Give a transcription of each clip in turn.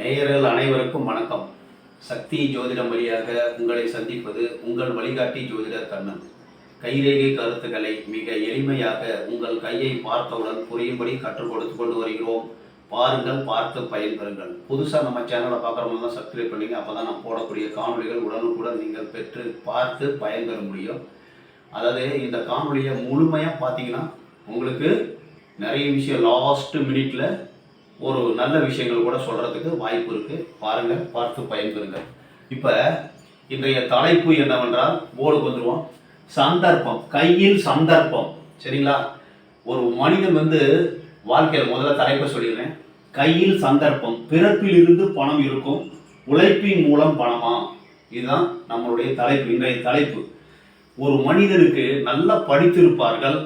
நேயர்கள் அனைவருக்கும் வணக்கம். சக்தி ஜோதிடம் வழியாக உங்களை சந்திப்பது உங்கள் வழிகாட்டி ஜோதிடர் கண்ணன் கைரேகை கருத்துக்களை மிக எளிமையாக உங்கள் கையை பார்த்தவுடன் புரியும்படி கற்றுக் கொடுத்து கொண்டு வருகிறோம். பாருங்கள் பார்த்து பயன்பெறுங்கள். புதுசாக நம்ம சேனலை பார்க்குறவங்கலாம் சப்ஸ்கிரைப் பண்ணிங்க அப்போ தான் நான் போடக்கூடிய காணொளிகள் உடனுக்குடன் நீங்கள் பெற்று பார்த்து பயன்பெற முடியும். அதாவது இந்த காணொலியை முழுமையாக பார்த்தீங்கன்னா உங்களுக்கு நிறைய விஷயம் லாஸ்ட் மினிட்ல ஒரு நல்ல விஷயங்கள் கூட சொல்கிறதுக்கு வாய்ப்பு இருக்குது பாருங்கள் பார்த்து பயன்பெறுங்க. இப்போ இன்றைய தலைப்பு என்னவென்றால் போர்டுக்கு வந்துடுவோம் சந்தர்ப்பம் கையில் சந்தர்ப்பம். சரிங்களா? ஒரு மனிதன் வந்து வாழ்க்கையில் முதல்ல தலைப்பை சொல்லிடுறேன். கையில் சந்தர்ப்பம் பிறப்பிலிருந்து பணம் இருக்கும் உழைப்பின் மூலம் பணமா? இதுதான் நம்மளுடைய தலைப்பு இன்றைய தலைப்பு. ஒரு மனிதனுக்கு நல்லா படித்திருப்பார்கள்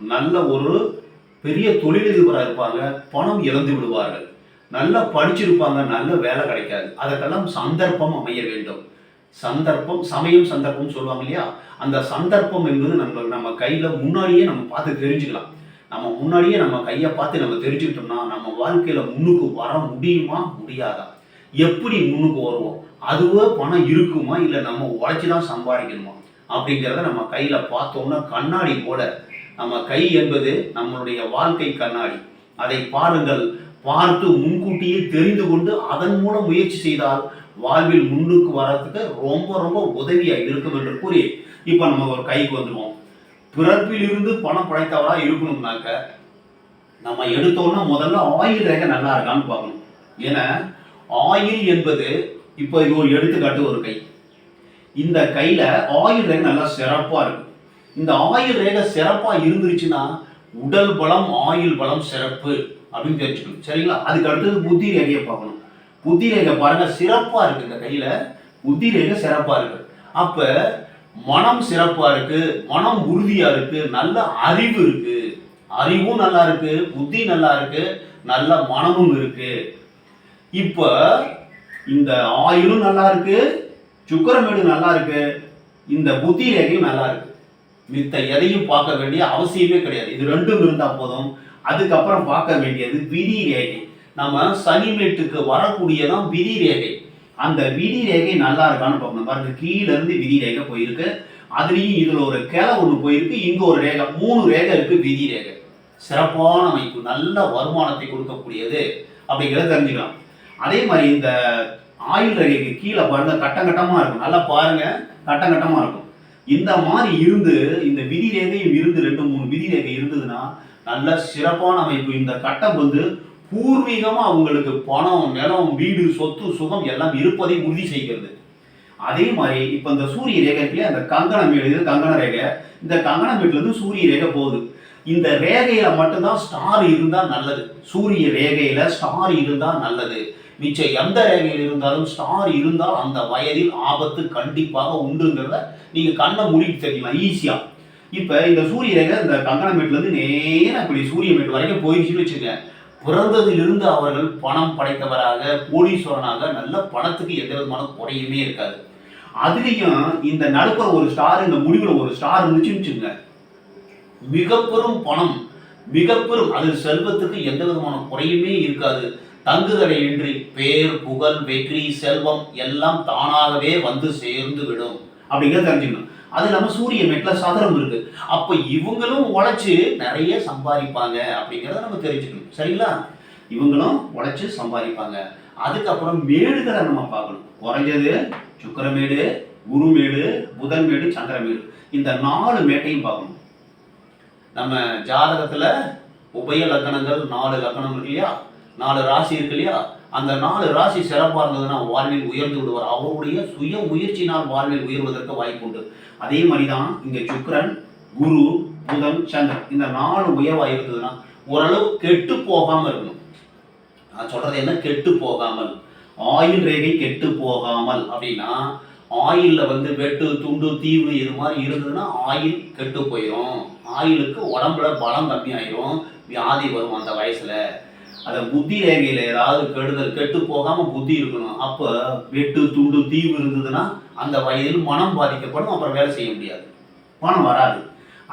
நல்ல ஒரு பெரிய தொழிலதிபராக இருப்பாங்க பணம் இழந்து விடுவார்கள். நல்லா படிச்சிருப்பாங்க நல்ல வேலை கிடைக்காது. அதற்கெல்லாம் சந்தர்ப்பம் அமைய வேண்டும். சந்தர்ப்பம் சமயம் சந்தர்ப்பம் சொல்லுவாங்க இல்லையா? அந்த சந்தர்ப்பம் என்பது நம்ம நம்ம கையில் முன்னாடியே நம்ம பார்த்து தெரிஞ்சுக்கலாம். நம்ம முன்னாடியே நம்ம கையை பார்த்து நம்ம தெரிஞ்சுக்கிட்டோம்னா நம்ம வாழ்க்கையில் முன்னுக்கு வர முடியுமா முடியாதா? எப்படி முன்னுக்கு வருவோம்? அதுவே பணம் இருக்குமா இல்லை நம்ம உழைச்சி தான் சம்பாதிக்கணுமா? அப்படிங்கிறத நம்ம கையில் பார்த்தோம்னா கண்ணாடி போல நம்ம கை என்பது நம்மளுடைய வாழ்க்கை கண்ணாடி. அதை பாருங்கள். பார்த்து முன்கூட்டியே தெரிந்து கொண்டு அதன் மூலம் முயற்சி செய்தால் வாழ்வில் முன்னுக்கு வர்றதுக்கு ரொம்ப ரொம்ப உதவியாக இருக்கும் என்று கூறி இப்போ நம்ம ஒரு கைக்கு வந்துடுவோம் பிறப்பிலிருந்து பணம் படைத்தவராக இருக்கணும்னாக்க நம்ம எடுத்தோம்னா முதல்ல ஆயில் ரேக நல்லா இருக்கான்னு பார்க்கணும். ஏன்னா ஆயில் என்பது இப்போ இது ஒரு எடுத்துக்காட்டு ஒரு கை. இந்த கையில் ஆயில் ரேக நல்லா சிறப்பாக இருக்கும். இந்த ஆயுள் ரேகை சிறப்பாக இருந்துருச்சுன்னா உடல் பலம் ஆயுள் பலம் சிறப்பு அப்படின்னு தெரிஞ்சுக்கணும். சரிங்களா? அதுக்கு அடுத்தது புத்தி ரேகையை பார்க்கணும். புத்தி ரேகை பாருங்க சிறப்பாக இருக்கு இந்த கையில். புத்தி ரேகை சிறப்பாக இருக்கு. அப்போ மனம் சிறப்பாக இருக்கு மனம் உறுதியாக இருக்கு நல்ல அறிவு இருக்கு. அறிவும் நல்லா இருக்கு புத்தி நல்லா இருக்கு நல்ல மனமும் இருக்கு. இப்போ இந்த ஆயுளும் நல்லா இருக்கு சுக்கரமேடு நல்லா இருக்கு இந்த புத்தி ரேகையும் நல்லா இருக்கு. மித்த எதையும் பார்க்க வேண்டிய அவசியமே கிடையாது. இது ரெண்டும் இருந்தால் போதும். அதுக்கப்புறம் பார்க்க வேண்டியது விதி ரேகை. நம்ம சனிமேட்டுக்கு வரக்கூடியதான் விதி ரேகை. அந்த விதி ரேகை நல்லா இருக்கான்னு பார்க்கணும். பாருங்க கீழே இருந்து விதி ரேகை போயிருக்கு. அதுலேயும் இதில் ஒரு கிளை ஒன்று போயிருக்கு. இங்கே ஒரு ரேகை மூணு ரேகை இருக்குது விதி ரேகை. சிறப்பான அமைப்பு நல்ல வருமானத்தை கொடுக்கக்கூடியது அப்படிங்கிறத தெரிஞ்சுக்கலாம். அதே மாதிரி இந்த ஆயுள் ரேகைக்கு கீழே பாருங்க கட்டம் கட்டமாக இருக்கும். நல்லா பாருங்க கட்டம் கட்டமாக இருக்கும். இந்த மாதிரி இருந்து இந்த விதி ரேகையும் இருந்து ரெண்டு மூணு விதி ரேகை இருந்ததுன்னா நல்ல சிறப்பான அமைப்பு. இந்த கட்டம் வந்து பூர்வீகமா அவங்களுக்கு பணம் நிலம் வீடு சொத்து சுகம் எல்லாம் இருப்பதை உறுதி செய்கிறது. அதே மாதிரி இப்போ இந்த சூரிய ரேகை அந்த கங்கணம் எழுது கங்கண ரேகை. இந்த கங்கணம் வீட்டுல இருந்து சூரிய ரேகை போகுது. இந்த ரேகையில மட்டும்தான் ஸ்டார் இருந்தால் நல்லது. சூரிய ரேகையில ஸ்டார் இருந்தால் நல்லது. மிச்சம் எந்த ரேகையில் இருந்தாலும் ஸ்டார் இருந்தால் அந்த வயதில் ஆபத்து கண்டிப்பாக உண்டுங்கிறத நீங்கள் கண்ணை மூடிட்டு தெரிஞ்சுக்கலாம் ஈஸியாக இப்போ இந்த சூரிய ரேகை இந்த கங்கணமேட்டுல நேராக நேரா இப்படி சூரியமேட்டு வரைக்கும் போயிடுச்சுன்னு வச்சுக்கேன் பிறந்ததிலிருந்து அவர்கள் பணம் படைத்தவராக கோடீஸ்வரனாக நல்ல பணத்துக்கு எந்த விதமான குறையுமே இருக்காது. அதுலேயும் இந்த நடுப்புற ஒரு ஸ்டார் இந்த முடிவில் ஒரு ஸ்டார் இருந்துச்சுன்னு வச்சுக்கோங்க. மிக பெரும் பணம் மிக பெரும் அது செல்வத்துக்கு எந்த விதமான குறையுமே இருக்காது. தங்குதடை இன்றி பேர் புகழ் வெற்றி செல்வம் எல்லாம் தானாகவே வந்து சேர்ந்து விடும் அப்படிங்கிறத தெரிஞ்சுக்கணும். அது இல்லாமல் சூரிய மெட்ல சதுரம் இருக்கு. அப்ப இவங்களும் உழைச்சு நிறைய சம்பாதிப்பாங்க அப்படிங்கிறத நம்ம தெரிஞ்சுக்கணும். சரிங்களா? இவங்களும் உழைச்சு சம்பாதிப்பாங்க. அதுக்கப்புறம் மேடுகளை நம்ம பார்க்கணும். குறைஞ்சது சுக்கரமேடு குருமேடு புதன்மேடு சந்திரமேடு. இந்த நாலு மேட்டையும் பார்க்கணும். நம்ம ஜாதகத்துல உபய லக்கணங்கள் நாலு லக்கணம் இருக்கு இல்லையா? நாலு ராசி இருக்கு இல்லையா? அந்த நாலு ராசி சிறப்பாக இருந்ததுன்னா வாழ்வில் உயர்ந்து விடுவார். அவருடைய சுய முயற்சியினால் வாழ்வில் உயர்வதற்கு வாய்ப்பு உண்டு. அதே மாதிரி தான் இங்க சுக்கிரன் குரு புதன் சந்திரன். இந்த நாலு உயர்வா இருந்ததுன்னா ஓரளவு கெட்டு போகாம இருக்கணும். நான் சொல்றது என்ன? கெட்டு போகாமல். ஆயில் ரேகை கெட்டு போகாமல். அப்படின்னா ஆயில்ல வந்து வெட்டு துண்டு தீவு இது மாதிரி இருந்ததுன்னா ஆயில் கெட்டு போயிடும் ஆயிலுக்கு உடம்புல பலம் கம்மியாயிரும். வியாதி வரும் அந்த வயசுல. அந்த புத்தி ரேகையில் ஏதாவது கெடுதல் கெட்டு போகாமல் புத்தி இருக்கணும். அப்போ வெட்டு துண்டு தீவு இருந்ததுன்னா அந்த வயதில் மனம் பாதிக்கப்படும் அப்புறம் வேலை செய்ய முடியாது. பணம் வராது.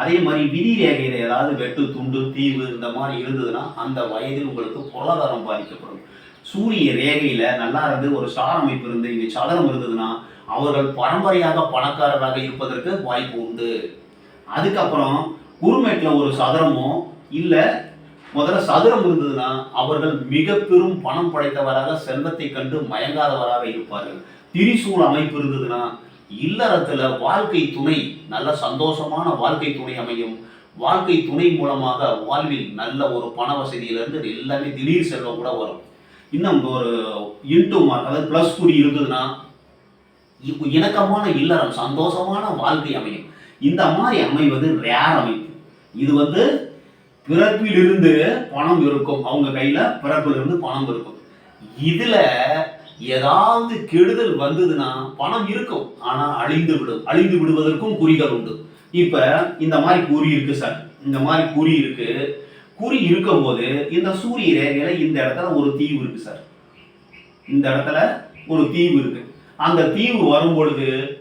அதே மாதிரி விதி ரேகையில் ஏதாவது வெட்டு துண்டு தீவு இந்த மாதிரி இருந்ததுன்னா அந்த வயதில் உங்களுக்கு பொருளாதாரம் பாதிக்கப்படும். சூரிய ரேகையில் நல்லா இருந்து ஒரு ஸ்டார் அமைப்பு இருந்து இங்கே சதனம் இருந்ததுன்னா அவர்கள் பரம்பரையாக பணக்காரராக இருப்பதற்கு வாய்ப்பு உண்டு. அதுக்கப்புறம் குருமேட்டில் ஒரு சதுரமோ இல்லை முதல்ல சதுரம் இருந்ததுன்னா அவர்கள் மிக பெரும் பணம் படைத்தவராக செல்வத்தை கண்டு மயங்காதவராக இருப்பார்கள். திரிசூல் அமைப்பு இருந்ததுன்னா இல்லறத்துல வாழ்க்கை துணை நல்ல சந்தோஷமான வாழ்க்கை துணை அமையும். வாழ்க்கை துணை மூலமாக வாழ்வில் நல்ல ஒரு பண வசதியிலிருந்து எல்லாமே திடீர் செல்வம் கூட வரும். இன்னும் ஒரு இன்டூ மார்க் அதாவது ப்ளஸ் குறி இருந்ததுன்னா இணக்கமான இல்லறம் சந்தோஷமான வாழ்க்கை அமையும். இந்த மாதிரி அமைவது ரேர் அமைப்பு. இது வந்து பிறப்பிலிருந்து பணம் இருக்கும். அவங்க கையில பிறப்பிலிருந்து பணம் இருக்கும். இதுல ஏதாவது கெடுதல் வந்ததுன்னா பணம் இருக்கும். ஆனா அழிந்து விடும். அழிந்து விடுவதற்கும் குறிகள் உண்டு. இப்ப இந்த மாதிரி குறி இருக்கு சார். இந்த மாதிரி குறி இருக்கு. குறி இருக்கும் போது இந்த சூரிய ரேகையில இந்த இடத்துல ஒரு தீவு இருக்கு சார். இந்த இடத்துல ஒரு தீவு இருக்கு. அந்த தீவு வரும் பொழுது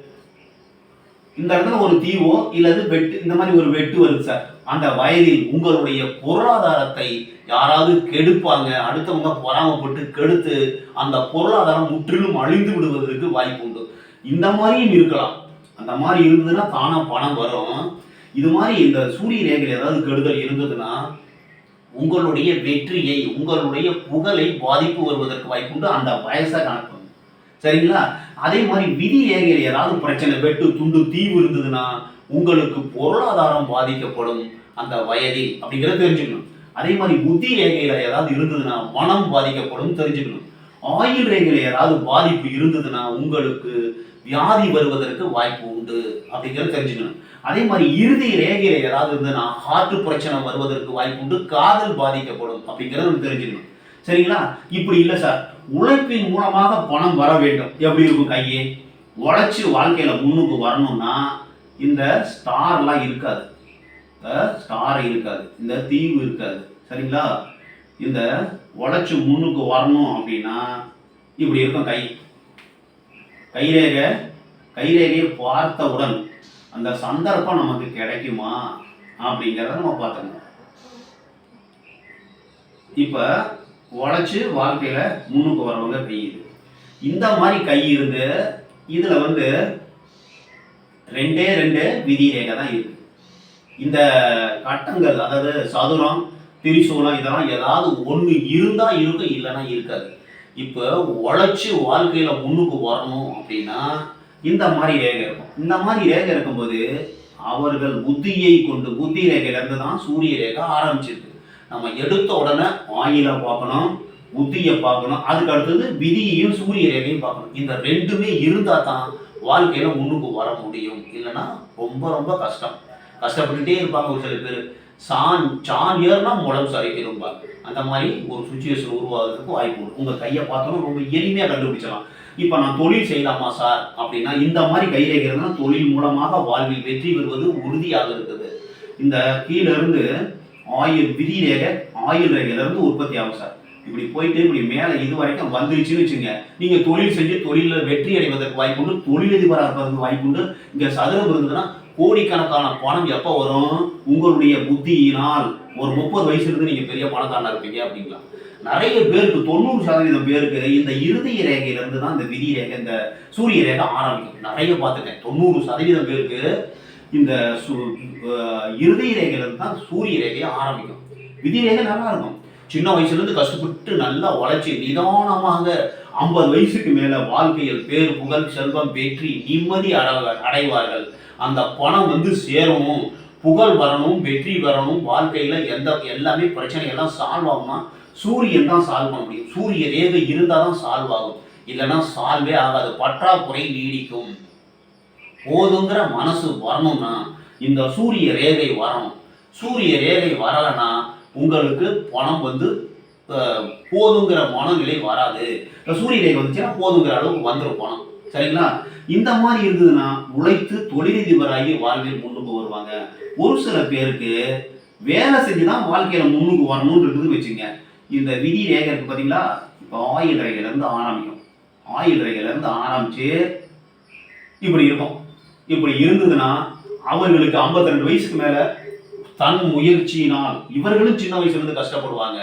இந்த இடத்துல ஒரு தீவோ இல்லது வெட்டு இந்த மாதிரி ஒரு வெட்டு வருது சார். அந்த வயதில் உங்களுடைய பொருளாதாரத்தை யாராவது கெடுப்பாங்க அடுத்தவங்க பொறாமப்பட்டு கெடுத்து அந்த பொருளாதாரம் முற்றிலும் அழிந்து விடுவதற்கு வாய்ப்பு உண்டு. இந்த மாதிரியும் இருக்கலாம். அந்த மாதிரி இருந்ததுன்னா தானா பணம் வரும். இது மாதிரி இந்த சூரிய ரேகையில் ஏதாவது கெடுதல் இருந்ததுன்னா உங்களுடைய வெற்றியை உங்களுடைய புகழை பாதிப்பு வருவதற்கு வாய்ப்புண்டு அந்த வயசை கணக்கு சரிங்களா? அதே மாதிரி விதி ரேகையில் ஏதாவது பிரச்சனை வெட்டு துண்டு தீவு இருந்ததுன்னா உங்களுக்கு பொருளாதாரம் பாதிக்கப்படும் அந்த வயதில் அப்படிங்கிறத தெரிஞ்சுக்கணும். அதே மாதிரி புத்தி ரேகையில் ஏதாவது இருந்ததுன்னா மனம் பாதிக்கப்படும் தெரிஞ்சுக்கணும். ஆயுள் ரேகையில் ஏதாவது பாதிப்பு இருந்ததுன்னா உங்களுக்கு வியாதி வருவதற்கு வாய்ப்பு உண்டு அப்படிங்கிறத தெரிஞ்சுக்கணும். அதே மாதிரி இறுதி ரேகையில் ஏதாவது இருந்ததுன்னா ஹார்ட் பிரச்சனை வருவதற்கு வாய்ப்பு உண்டு காதல் பாதிக்கப்படும் அப்படிங்கிறத நம்ம தெரிஞ்சுக்கணும். சரிங்களா? இப்படி இல்லை சார். உழைப்பின் மூலமாக பணம் வர வேண்டும். எப்படி இருக்கும் கையே? உழைச்சி வாழ்க்கையில முன்னுக்கு வரணும்னா இந்த ஸ்டார்லாம் இருக்காது. ஸ்டார் இருக்காது. இந்த தீவு இருக்காது. சரிங்களா? இந்த உழைச்சி முன்னுக்கு வரணும் அப்படின்னா இப்படி இருக்கும் கை. கைரேகை கைரேகையை பார்த்தவுடன் அந்த சந்தர்ப்பம் நமக்கு கிடைக்குமா அப்படிங்கிறத நம்ம பார்த்துக்கணும். இப்போ உழைச்சி வாழ்க்கையில் முன்னுக்கு வரவங்க கை இது. இந்த மாதிரி கை இருந்து இதில் வந்து ரெண்டே ரெண்டு விதி ரேகை தான் இருக்கு. இந்த கட்டங்கள் அதாவது சதுரம் திரிசூலம் இதெல்லாம் ஏதாவது ஒன்று இருந்தால் இருக்கும் இல்லைன்னா இருக்காது. இப்போ உழைச்சி வாழ்க்கையில் முன்னுக்கு வரணும் அப்படின்னா இந்த மாதிரி ரேகை இருக்கும். இந்த மாதிரி ரேகை இருக்கும்போது அவர்கள் புத்தியை கொண்டு புத்தி ரேகையிலேருந்து தான் சூரிய ரேகை ஆரம்பிச்சிருக்கு. நம்ம எடுத்த உடனே ஆயிலை பார்க்கணும் புத்தியை பார்க்கணும். அதுக்கு அடுத்தது விதியையும் சூரிய ரேகையும் பார்க்கணும். இந்த ரெண்டுமே இருந்தால் தான் வாழ்க்கையில் முன்னுக்கு வர முடியும். இல்லைன்னா ரொம்ப ரொம்ப கஷ்டம். கஷ்டப்பட்டுட்டே இருப்பாங்க ஒரு சில பேர். சான் சான் ஏறுனா உடம்பு சரிக்கிறோம்பாங்க அந்த மாதிரி ஒரு சுச்சுவேஷன் உருவாகிறதுக்கு வாய்ப்பு உண்டு. உங்கள் கையை பார்த்தோன்னா ரொம்ப எளிமையாக கண்டுபிடிச்சலாம். இப்போ நான் தொழில் செய்யலாமா சார்? அப்படின்னா இந்த மாதிரி கை ரேகைனா தொழில் மூலமாக வாழ்வில் வெற்றி பெறுவது உறுதியாக இருக்குது. இந்த கீழேருந்து ஆயுள் விதி ரேகை ஆயுள் ரேகையிலேருந்து உற்பத்தி ஆகும் சார். இப்படி போயிட்டு இப்படி மேலே இது வரைக்கும் வந்துருச்சுன்னு வச்சுங்க நீங்கள் தொழில் செஞ்சு தொழிலில் வெற்றி அடைவதற்கு வாய்ப்புண்டு தொழிலதிபராக இருப்பதற்கு வாய்ப்புண்டு. இங்கே சதுரம் இருந்ததுன்னா கோடிக்கணக்கான பணம் எப்போ வரும்? உங்களுடைய புத்தியினால். ஒரு முப்பது வயசுலேருந்து இருந்து பெரிய பணக்காரனாக இருப்பீங்க அப்படிங்களா? நிறைய பேருக்கு தொண்ணூறு சதவீதம் பேருக்கு இந்த இறுதி ரேகையிலேருந்து தான் இந்த விதி ரேகை இந்த சூரிய ரேகை ஆரம்பிக்கும். நிறைய பார்த்துட்டேன் தொண்ணூறு சதவீதம் பேருக்கு இந்த சு- இறுதி ரேகையில தான் சூரிய ரேகையை ஆரம்பிக்கும். விதி ரேகை நல்லா இருக்கும். சின்ன வயசுலேருந்து கஷ்டப்பட்டு நல்லா உழைச்சி நிதானமாக ஐம்பது வயசுக்கு மேலே வாழ்க்கையில் பேர் புகழ் செல்வம் வெற்றி நிம்மதி அட அடைவார்கள். அந்த பணம் வந்து சேரணும். புகழ் வரணும் வெற்றி வரணும். வாழ்க்கையில் எந்த எல்லாமே பிரச்சனை எல்லாம் சால்வ் ஆகும்னா சூரியன் தான் சால்வ் பண்ண முடியும். சூரிய ரேகை இருந்தால் தான் சால்வ் ஆகும். இல்லைன்னா சால்வே ஆகாது. பற்றாக்குறை நீடிக்கும். போதுங்கிற மனசு வரணும்னா இந்த சூரிய ரேகை வரணும் சூரிய ரேகை வரலைன்னா உங்களுக்கு பணம் வந்து போதுங்கிற மனநிலை வராது. சூரிய ரேகை வந்துச்சுன்னா போதுங்கிற அளவுக்கு வந்துடும் பணம். சரிங்களா? இந்த மாதிரி இருந்ததுன்னா உழைத்து தொழிலதிபராகி வாழ்வில் முன்னுக்கு வருவாங்க. ஒரு சில பேருக்கு வேலை செஞ்சு தான் வாழ்க்கையில முன்னுக்கு வரணும்னு இருக்குது வச்சுங்க. இந்த விதி ரேகை இருக்கு பார்த்தீங்களா இப்போ ஆயில் ரேகையிலேருந்து ஆரம்பிக்கும். ஆயில் ரேகையிலேருந்து ஆரம்பிச்சு இப்படி இருக்கும். இப்படி இருந்ததுன்னா அவர்களுக்கு 52 வயசுக்கு மேல தன் முயற்சியினால் இவர்களும் சின்ன வயசுல இருந்து கஷ்டப்படுவாங்க.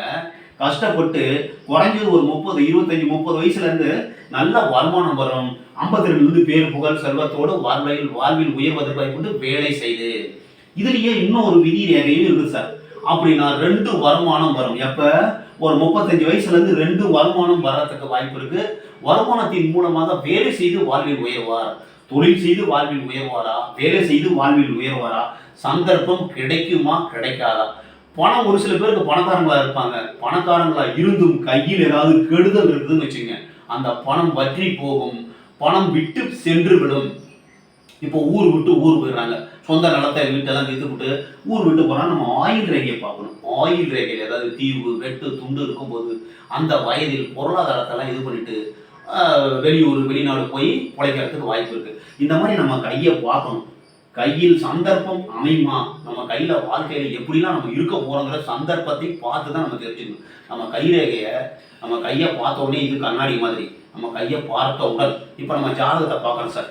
கஷ்டப்பட்டு குறைஞ்சது ஒரு முப்பது இருபத்தஞ்சு முப்பது வயசுல இருந்து நல்ல வருமானம் வரும். ஐம்பத்தி ரெண்டுலேருந்து பேர் புகழ் செல்வத்தோடு வாழ்வில் வாழ்வில் உயர்வதற்கு கொண்டு வேலை செய்து. இதுலயே இன்னும் ஒரு விதி ரேகையும் இருக்குது சார். அப்படின்னா ரெண்டு வருமானம் வரும். எப்ப? ஒரு முப்பத்தஞ்சு வயசுல இருந்து ரெண்டு வருமானம் வர்றதுக்கு வாய்ப்பு இருக்கு. வருமானத்தின் மூலமாக வேலை செய்து வாழ்வில் உயர்வார். தொழில் செய்து வாழ்வில் உயர்வாரா? வேலை செய்து வாழ்வில் உயர்வாரா? சந்தர்ப்பம் கிடைக்குமா? கிடைக்காதா? பணம் ஒரு சில பேருக்கு பணக்காரங்களா இருப்பாங்க. பணக்காரங்களா இருந்தும் கையில் ஏதாவது கெடுதல் இருக்குதுன்னு வச்சுங்க அந்த பணம் வற்றி போகும். பணம் விட்டு சென்று விடும் இப்போ ஊர் விட்டு ஊர் போயிடுறாங்க. சொந்த நிலத்தை வீட்டெல்லாம் வித்துவிட்டு ஊர் விட்டு போனால் நம்ம ஆயில் ரேகையை பார்க்கணும். ஆயில் ரேகையில் ஏதாவது தீவு வெட்டு துண்டு இருக்கும்போது அந்த வயதில் பொருளாதாரத்தெல்லாம் இது பண்ணிட்டு வெளியூர் வெளிநாடு போய் பிழைக்கிறதுக்கு வாய்ப்பு இருக்கு. இந்த மாதிரி நம்ம கையை பார்க்கணும். கையில் சந்தர்ப்பம் அமையுமா? நம்ம கையில் வாழ்க்கையில் எப்படிலாம் நம்ம இருக்க போகிறோங்கிற சந்தர்ப்பத்தை பார்த்து தான் நம்ம தெரிஞ்சுக்கணும். நம்ம கைரேகையை நம்ம கையை பார்த்தோடனே இது கண்ணாடி மாதிரி. நம்ம கையை பார்த்த உடல். இப்போ நம்ம ஜாதகத்தை பார்க்குறோம் சார்.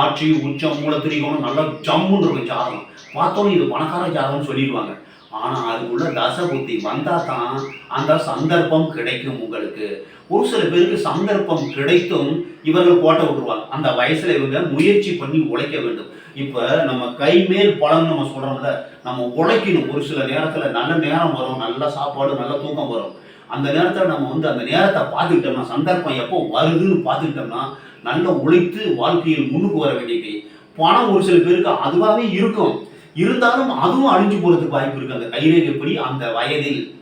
ஆட்சி உச்சம் மூலத்திரிகோணம் நல்லா ஜம்முன்னு இருக்கும் ஜாதகம். பார்த்தோன்னே இது பணக்கார ஜாதகம்னு சொல்லிடுவாங்க. ஆனால் அதுக்குள்ள ரசபுத்தி வந்தால் தான் அந்த சந்தர்ப்பம் கிடைக்கும் உங்களுக்கு. ஒரு சில பேருக்கு சந்தர்ப்பம் கிடைத்தும் இவர்கள் கோட்டை விட்டுருவாங்க. அந்த வயசில் இவங்க முயற்சி பண்ணி உழைக்க வேண்டும். இப்போ நம்ம கை மேல் நம்ம சொல்கிறோம்ல நம்ம உழைக்கணும். ஒரு சில நேரத்தில் நல்ல நேரம் வரும் நல்ல சாப்பாடு நல்ல தூக்கம் வரும். அந்த நேரத்தில் நம்ம வந்து அந்த நேரத்தை பார்த்துக்கிட்டோம்னா சந்தர்ப்பம் எப்போ வருதுன்னு பார்த்துக்கிட்டோம்னா நல்ல உழைத்து வாழ்க்கையில் முன்னுக்கு வர வேண்டியது. பணம் ஒரு சில பேருக்கு அதுவாகவே இருக்கும். இருந்தாலும் அதுவும் அழிஞ்சு போறதுக்கு வாய்ப்பு இருக்கு. அந்த கைரேகைப்படி அந்த வயதில்.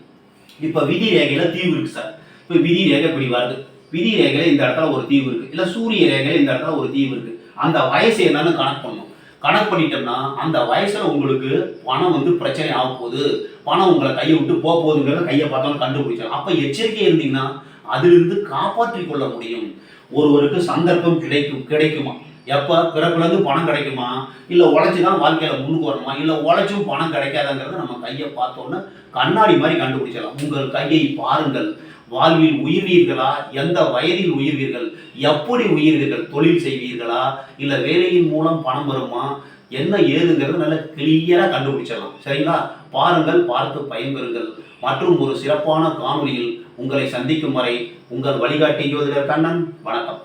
இப்ப விதி ரேகையில தீவு இருக்கு சார் இப்ப விதி ரேகை இப்படி வருது. விதி ரேகையில இந்த இடத்துல ஒரு தீவு இருக்கு. இல்ல சூரிய ரேகையில இந்த இடத்துல ஒரு தீவு இருக்கு. அந்த வயசு என்னன்னு கணக்கு பண்ணணும். கணக்கு பண்ணிட்டோம்னா அந்த வயசுல உங்களுக்கு பணம் வந்து பிரச்சனை ஆக போகுது. பணம் உங்களை கையை விட்டு போக போகுதுங்கிறத கையை பார்த்தாலும் கண்டுபிடிச்சோம் அப்ப எச்சரிக்கை இருந்தீங்கன்னா அதிலிருந்து காப்பாற்றிக் கொள்ள முடியும். ஒருவருக்கு சந்தர்ப்பம் கிடைக்கும் கிடைக்குமா? எப்போ பிறப்புலேருந்து பணம் கிடைக்குமா? இல்லை உழைச்சி தான் வாழ்க்கையில் முன்னுக்கு வரணுமா? இல்லை உழைச்சும் பணம் கிடைக்காதங்கிறத நம்ம கையை பார்த்தோன்னே கண்ணாடி மாதிரி கண்டுபிடிச்சிடலாம். உங்கள் கையை பாருங்கள். வாழ்வில் உயிர்வீர்களா? எந்த வயதில் உயிர்வீர்கள்? எப்படி உயிர்வீர்கள்? தொழில் செய்வீர்களா? இல்லை வேலையின் மூலம் பணம் வருமா? என்ன ஏதுங்கிறது நல்ல கிளியராக கண்டுபிடிச்சிடலாம். சரிங்களா? பாருங்கள் பார்த்து பயன்பெறுங்கள். மற்றும் ஒரு சிறப்பான காணொலியில் உங்களை சந்திக்கும் வரை உங்கள் வழிகாட்டி ஜோதிடர் கண்ணன். வணக்கம்.